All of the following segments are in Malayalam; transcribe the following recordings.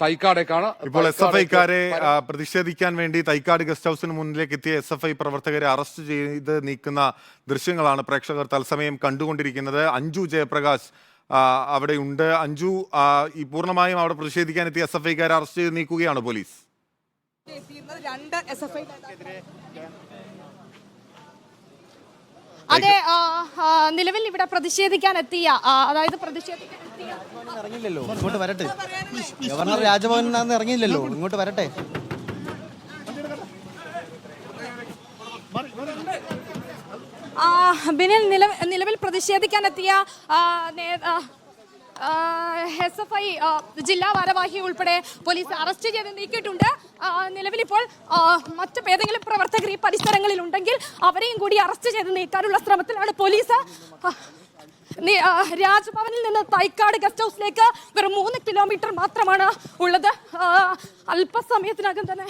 തൈക്കാടേക്കാണ് ഇപ്പോൾ എസ് എഫ് ഐക്കാരെ പ്രതിഷേധിക്കാൻ വേണ്ടി തൈക്കാട് ഗസ്റ്റ് ഹൌസിന് മുന്നിലേക്ക് എത്തിയ എസ് എഫ് ഐ പ്രവർത്തകരെ അറസ്റ്റ് ചെയ്ത് നീക്കുന്ന ദൃശ്യങ്ങളാണ് പ്രേക്ഷകർ തത്സമയം കണ്ടുകൊണ്ടിരിക്കുന്നത്. അഞ്ജു ജയപ്രകാശ് അവിടെ ഉണ്ട് അഞ്ജു ഈ പൂർണമായും അവിടെ പ്രതിഷേധിക്കാൻ എത്തിയ എസ് എഫ് ഐക്കാരെ അറസ്റ്റ് ചെയ്ത് നീക്കുകയാണ് പോലീസ്. എത്തിയിരുന്നത് രണ്ട് എസ് എഫ് ഐ അതെ നിലവിൽ ഇവിടെ പ്രതിഷേധിക്കാൻ എത്തിയ അതായത് പ്രതിഷേധിക്കാൻ എത്തിയ ഇറങ്ങിയില്ലല്ലോ ഇങ്ങോട്ട് വരട്ടെ. ഗവർണർ രാജ്ഭവനിൽ ഇറങ്ങിയില്ലല്ലോ ഇങ്ങോട്ട് വരട്ടെ. ബിനിൽ നിലവിൽ നിലവിൽ പ്രതിഷേധിക്കാൻ എത്തിയ എസ് എഫ് ഐ ജില്ലാ ഭാരവാഹി ഉൾപ്പെടെ പോലീസ് അറസ്റ്റ് ചെയ്ത് നീക്കിയിട്ടുണ്ട്. നിലവിലിപ്പോൾ മറ്റു ഏതെങ്കിലും പ്രവർത്തകർ ഈ പരിസരങ്ങളിൽ ഉണ്ടെങ്കിൽ അവരെയും കൂടി അറസ്റ്റ് ചെയ്ത് നീക്കാനുള്ള ശ്രമത്തിലാണ് പോലീസ്. രാജ്ഭവനിൽ നിന്ന് തൈക്കാട് ഗസ്റ്റ് ഹൗസിലേക്ക് വെറും മൂന്ന് കിലോമീറ്റർ മാത്രമാണ് ഉള്ളത്. അല്പസമയത്തിനകം തന്നെ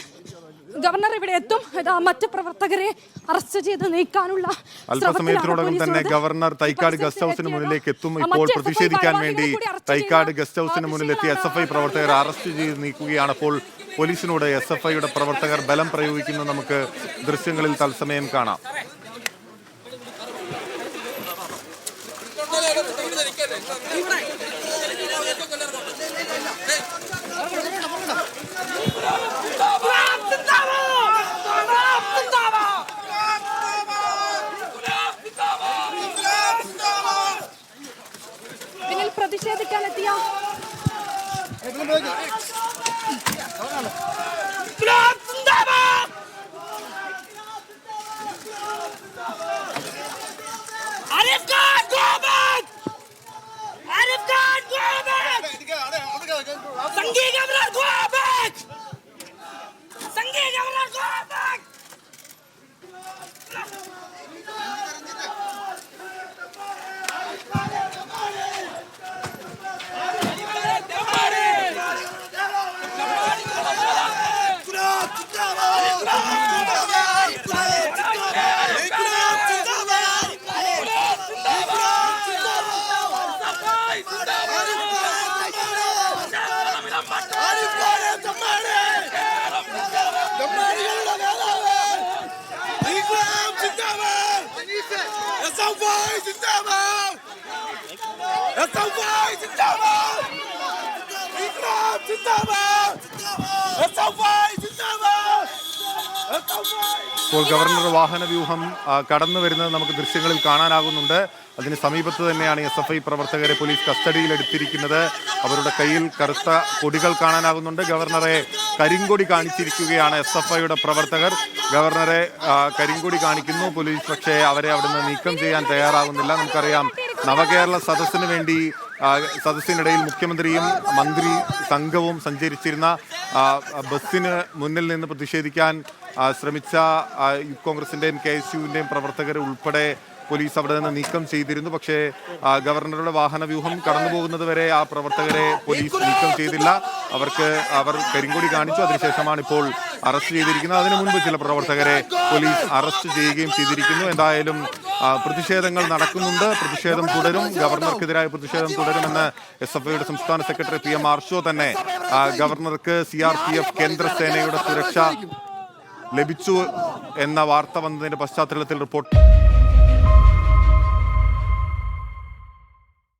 ഗവർണർ ഇവിടെ എത്തും. മറ്റ് പ്രവർത്തകരെ അറസ്റ്റ് ചെയ്ത് നീക്കാനുള്ള അല്പസമയത്തിനോടകം തന്നെ ഗവർണർ. തൈക്കാട് ഗസ്റ്റ് ഹൗസിന് മുന്നിലേക്ക് എത്തും. ഇപ്പോൾ പ്രതിഷേധിക്കാൻ വേണ്ടി തൈക്കാട് ഗസ്റ്റ് ഹൗസിന് മുന്നിൽ മുന്നിലെത്തിയ എസ് എഫ് ഐ പ്രവർത്തകർ അറസ്റ്റ് ചെയ്ത് നീക്കുകയാണ്. അപ്പോൾ പോലീസിനോട് എസ് എഫ് ഐയുടെ പ്രവർത്തകർ ബലം പ്രയോഗിക്കുന്നത് നമുക്ക് ദൃശ്യങ്ങളിൽ തത്സമയം കാണാം. പിന്നിൽ रिटर्न दिया Arif Khan go back Arif Khan go back Sanghi governor go back Sanghi governor go back go back! Sangi Governor, go back! sistema! Governor, go back! ഇപ്പോൾ ഗവർണർ വാഹന വ്യൂഹം കടന്നു വരുന്നത് നമുക്ക് ദൃശ്യങ്ങളിൽ കാണാനാകുന്നുണ്ട് അതിന് സമീപത്ത് തന്നെയാണ് എസ് എഫ് ഐ പ്രവർത്തകരെ പോലീസ് കസ്റ്റഡിയിൽ എടുത്തിരിക്കുന്നത് അവരുടെ കയ്യിൽ കറുത്ത കൊടികൾ കാണാനാകുന്നുണ്ട് ഗവർണറെ കരിങ്കൊടി കാണിച്ചിരിക്കുകയാണ് എസ് എഫ് ഐയുടെ പ്രവർത്തകർ. ഗവർണറെ കരിങ്കൊടി കാണിക്കുന്നു. പോലീസ് പക്ഷേ അവരെ അവിടുന്ന് നീക്കം ചെയ്യാൻ തയ്യാറാകുന്നില്ല. നമുക്കറിയാം നവകേരള സദസ്സിന് വേണ്ടി സദസ്സിനിടയിൽ മുഖ്യമന്ത്രിയും മന്ത്രി സംഘവും സഞ്ചരിച്ചിരുന്ന ബസ്സിന് മുന്നിൽ നിന്ന് പ്രതിഷേധിക്കാൻ ശ്രമിച്ച യൂത്ത് കോൺഗ്രസിന്റെയും കെ എസ് യുവിന്റെയും പ്രവർത്തകർ ഉൾപ്പെടെ പോലീസ് അവിടെ നിന്ന് നീക്കം ചെയ്തിരുന്നു. പക്ഷേ ഗവർണറുടെ വാഹനവ്യൂഹം വ്യൂഹം കടന്നു വരെ ആ പ്രവർത്തകരെ പോലീസ് നീക്കം ചെയ്തില്ല. അവർക്ക് അവർ കരിങ്കൊടി കാണിച്ചു. അതിനുശേഷമാണ് ഇപ്പോൾ അറസ്റ്റ് ചെയ്തിരിക്കുന്നത്. അതിനു മുൻപ് ചില പ്രവർത്തകരെ പോലീസ് അറസ്റ്റ് ചെയ്യുകയും ചെയ്തിരിക്കുന്നു. എന്തായാലും പ്രതിഷേധങ്ങൾ നടക്കുന്നുണ്ട്. പ്രതിഷേധം തുടരും. ഗവർണർക്കെതിരായ പ്രതിഷേധം തുടരുമെന്ന് എസ് എഫ് ഐയുടെ സംസ്ഥാന സെക്രട്ടറി പി എം ആർഷോ തന്നെ ഗവർണർക്ക് സി ആർ പി എഫ് കേന്ദ്രസേനയുടെ സുരക്ഷ ലഭിച്ചു എന്ന വാർത്ത വന്നതിന്റെ പശ്ചാത്തലത്തിൽ റിപ്പോർട്ട്.